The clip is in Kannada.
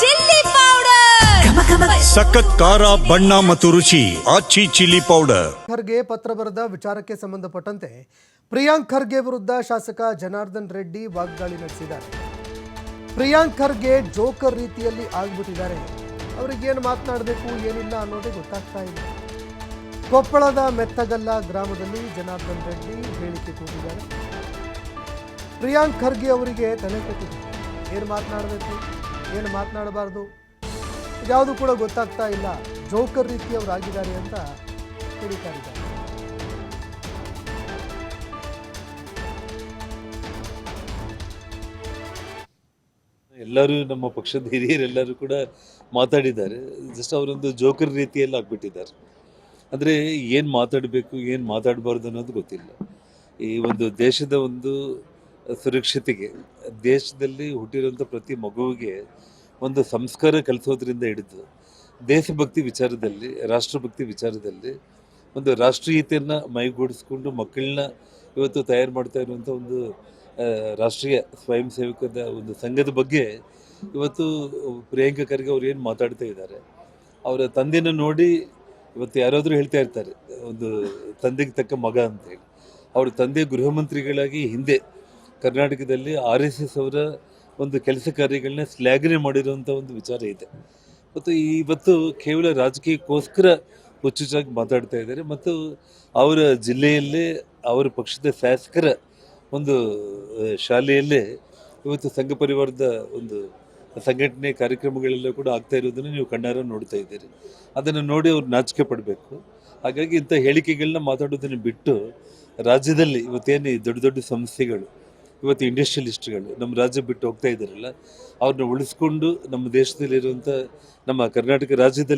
Chilli powder. ಸಖತ್ ಖಾರ ಬಣ್ಣ ಮತ್ತು ರುಚಿ ಆಚಿ ಚಿಲ್ಲಿ ಪೌಡರ್. ಖರ್ಗೆ ಪತ್ರ ಬರೆದ ವಿಚಾರಕ್ಕೆ ಸಂಬಂಧಪಟ್ಟಂತೆ ಪ್ರಿಯಾಂಕ್ ಖರ್ಗೆ ವಿರುದ್ಧ ಶಾಸಕ ಜನಾರ್ದನ್ ರೆಡ್ಡಿ ವಾಗ್ದಾಳಿ ನಡೆಸಿದ್ದಾರೆ. ಪ್ರಿಯಾಂಕ್ ಖರ್ಗೆ ಜೋಕರ್ ರೀತಿಯಲ್ಲಿ ಆಗ್ಬಿಟ್ಟಿದ್ದಾರೆ. ಅವರಿಗೇನು ಮಾತನಾಡಬೇಕು ಏನಿಲ್ಲ ಅನ್ನೋದೇ ಗೊತ್ತಾಗ್ತಾ ಇಲ್ಲ. ಕೊಪ್ಪಳದ ಮೆತ್ತಗಲ್ಲ ಗ್ರಾಮದಲ್ಲಿ ಜನಾರ್ದನ್ ರೆಡ್ಡಿ ಹೇಳಿಕೆ ಕೊಟ್ಟಿದ್ದಾರೆ. ಪ್ರಿಯಾಂಕ್ ಖರ್ಗೆ ಅವರಿಗೆ ತಲೆ ಕೊಟ್ಟಿದ್ದಾರೆ ಏನು ಮಾತನಾಡಬೇಕು? ಏನು ಮಾತನಾಡಬಾರ್ದು? ಯಾವುದು ಕೂಡ ಗೊತ್ತಾಗ್ತಾ ಇಲ್ಲ. ಜೋಕರ್ ರೀತಿ ಅವರು ಆಗಿದ್ದಾರೆ ಅಂತ ಹೇಳಿದ್ದಾರೆ ಎಲ್ಲರೂ ನಮ್ಮ ಪಕ್ಷದ ಹಿರಿಯರೆಲ್ಲರೂ ಕೂಡ ಮಾತಾಡಿದ್ದಾರೆ. ಜಸ್ಟ್ ಅವರೊಂದು ಜೋಕರ್ ರೀತಿಯಲ್ಲಿ ಆಗ್ಬಿಟ್ಟಿದ್ದಾರೆ. ಅಂದರೆ ಏನು ಮಾತಾಡಬೇಕು, ಏನು ಮಾತಾಡಬಾರ್ದು ಅನ್ನೋದು ಗೊತ್ತಿಲ್ಲ. ಈ ಒಂದು ದೇಶದ ಒಂದು ಸುರಕ್ಷತೆಗೆ. ದೇಶದಲ್ಲಿ ಹುಟ್ಟಿರುವಂಥ ಪ್ರತಿ ಮಗುವಿಗೆ ಒಂದು ಸಂಸ್ಕಾರ ಕಲಿಸೋದ್ರಿಂದ ಹಿಡಿದು ದೇಶಭಕ್ತಿ ವಿಚಾರದಲ್ಲಿ, ರಾಷ್ಟ್ರಭಕ್ತಿ ವಿಚಾರದಲ್ಲಿ ಒಂದು ರಾಷ್ಟ್ರೀಯತೆಯನ್ನು ಮೈಗೂಡಿಸ್ಕೊಂಡು ಮಕ್ಕಳನ್ನ ಇವತ್ತು ತಯಾರು ಮಾಡ್ತಾ ಇರುವಂಥ ಒಂದು ರಾಷ್ಟ್ರೀಯ ಸ್ವಯಂ ಸೇವಕದ ಒಂದು ಸಂಘದ ಬಗ್ಗೆ ಇವತ್ತು ಪ್ರಿಯಾಂಕಾ ಖರ್ಗೆ ಅವ್ರು ಏನು ಮಾತಾಡ್ತಾ ಇದ್ದಾರೆ. ಅವರ ತಂದೆನ ನೋಡಿ ಇವತ್ತು ಯಾರಾದರೂ ಹೇಳ್ತಾ ಇರ್ತಾರೆ, ಒಂದು ತಂದೆಗೆ ತಕ್ಕ ಮಗ ಅಂತೇಳಿ. ಅವ್ರ ತಂದೆ ಗೃಹ ಮಂತ್ರಿಗಳಾಗಿ ಹಿಂದೆ ಕರ್ನಾಟಕದಲ್ಲಿ ಆರ್ ಎಸ್ ಎಸ್ ಅವರ ಒಂದು ಕೆಲಸ ಕಾರ್ಯಗಳನ್ನ ಶ್ಲಾಘನೆ ಮಾಡಿರುವಂಥ ಒಂದು ವಿಚಾರ ಇದೆ. ಮತ್ತು ಇವತ್ತು ಕೇವಲ ರಾಜಕೀಯಕ್ಕೋಸ್ಕರ ಹುಚ್ಚುಚ್ಚಾಗಿ ಮಾತಾಡ್ತಾ ಇದ್ದಾರೆ. ಮತ್ತು ಅವರ ಜಿಲ್ಲೆಯಲ್ಲೇ ಅವರ ಪಕ್ಷದ ಶಾಸಕರ ಒಂದು ಶಾಲೆಯಲ್ಲೇ ಇವತ್ತು ಸಂಘ ಪರಿವಾರದ ಒಂದು ಸಂಘಟನೆ ಕಾರ್ಯಕ್ರಮಗಳೆಲ್ಲ ಕೂಡ ಆಗ್ತಾ ಇರೋದನ್ನು ನೀವು ಕಣ್ಣಾರ ನೋಡ್ತಾ ಇದ್ದೀರಿ. ಅದನ್ನು ನೋಡಿ ಅವ್ರು ನಾಚಿಕೆ ಪಡಬೇಕು. ಹಾಗಾಗಿ ಇಂಥ ಹೇಳಿಕೆಗಳನ್ನ ಮಾತಾಡೋದನ್ನು ಬಿಟ್ಟು ರಾಜ್ಯದಲ್ಲಿ ಇವತ್ತೇನು ದೊಡ್ಡ ದೊಡ್ಡ ಸಂಸ್ಥೆಗಳು ಇವತ್ತು ಇಂಡಸ್ಟ್ರಿಯಲಿಸ್ಟ್ಗಳು ನಮ್ಮ ರಾಜ್ಯ ಬಿಟ್ಟು ಹೋಗ್ತಾ ಇದ್ದಾರಲ್ಲ ಅವ್ರನ್ನ ಉಳಿಸ್ಕೊಂಡು ನಮ್ಮ ದೇಶದಲ್ಲಿರುವಂಥ ನಮ್ಮ ಕರ್ನಾಟಕ ರಾಜ್ಯದಲ್ಲಿ